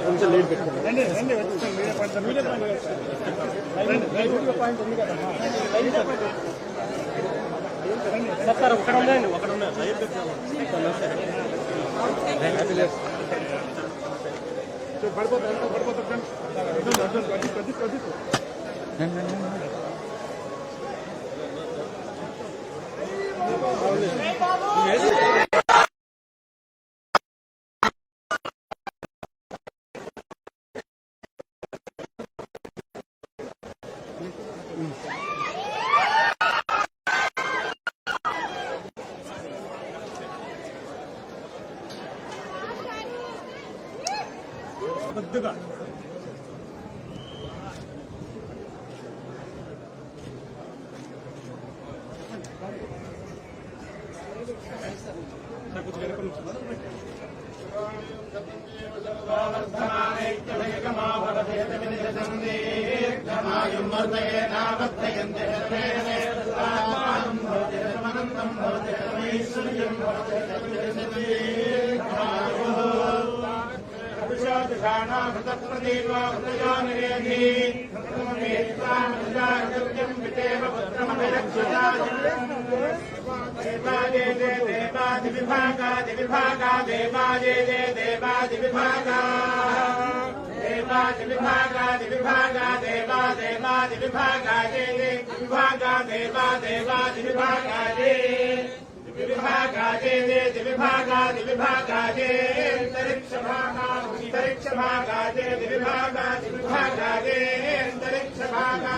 కొంచెం late sir ఒకటి ఉన్నాయండి ఒకటి ఉన్నాయి లైవ్ పడిపోతా పడిపోతా ఫ్రెండ్స్ అర్జున్ అర్జున్ కది కది కది కొద్దిగా సార్ కొంచెం వెనక నుంచి దేవాదివిభాగా దివిభాగా దేవాదే దేవాదివిభాగా దేవాదివిభాగా దివిభాగా దేవా దేవాదివిభాగా దే విభాగా దేవా దేవాదివిభాగా దే విభాగా దే దివిభాగా దివిభాగా దే అంతరిక్ష భాగా అంతరిక్ష భాగా దే దివిభాగా దివిభాగా దే అంతరిక్ష భాగా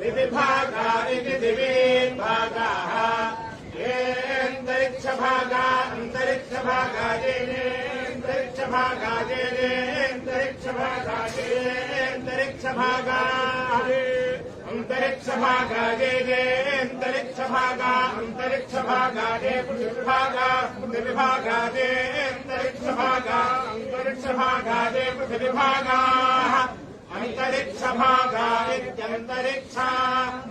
వివిభాగా ఇది దివి భాగా అంతరిక్ష భాగా జయ భాగా అంతరిక్ష భాగా అంతరిక్ష భాగా దే అంతరిక్ష పృథివిభాగా పృథివిభాగా దే అంతరిక్ష భాగా అంతరిక్ష భాగా దే పృథివిభాగా అంతరిక్ష భాగా ఇత్యంతరిక్ష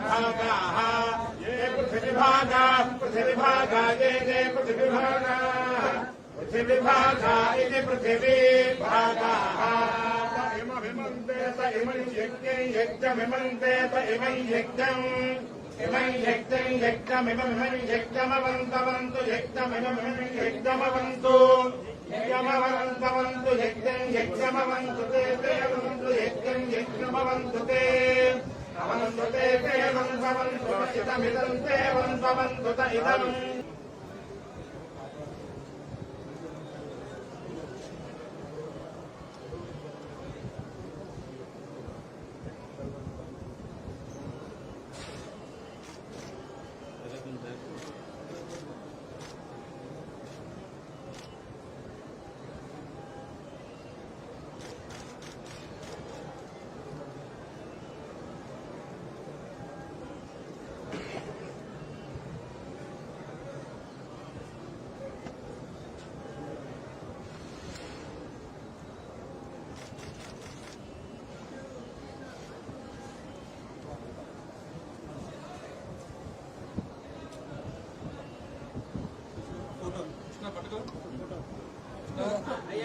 భాగా పృథివిభాగా పృథివిభాగా జయ జయ పృథివిభాగా. పృథివిభాగా ఇది పృథివీ యజ్ఞమవంతవంతు యజ్ఞమిమమిమం యజ్ఞమవంతు యజ్ఞమవంతవంతు యజ్ఞం యజ్ఞమవంతు. తే యజ్ఞం యజ్ఞమవంతు తే. అవంతు తే దేవంతవంతు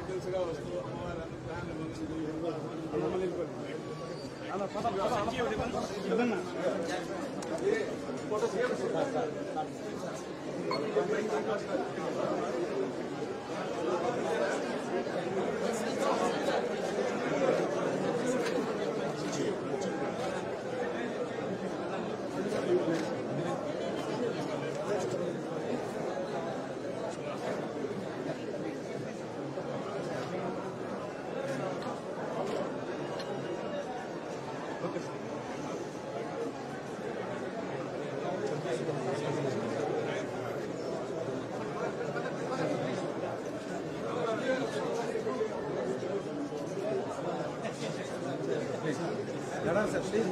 టెంటెన్స్గా వస్తూ అమ్మవారి ప్లాన్లు ఫోటోసేపు Yalan sen değil mi?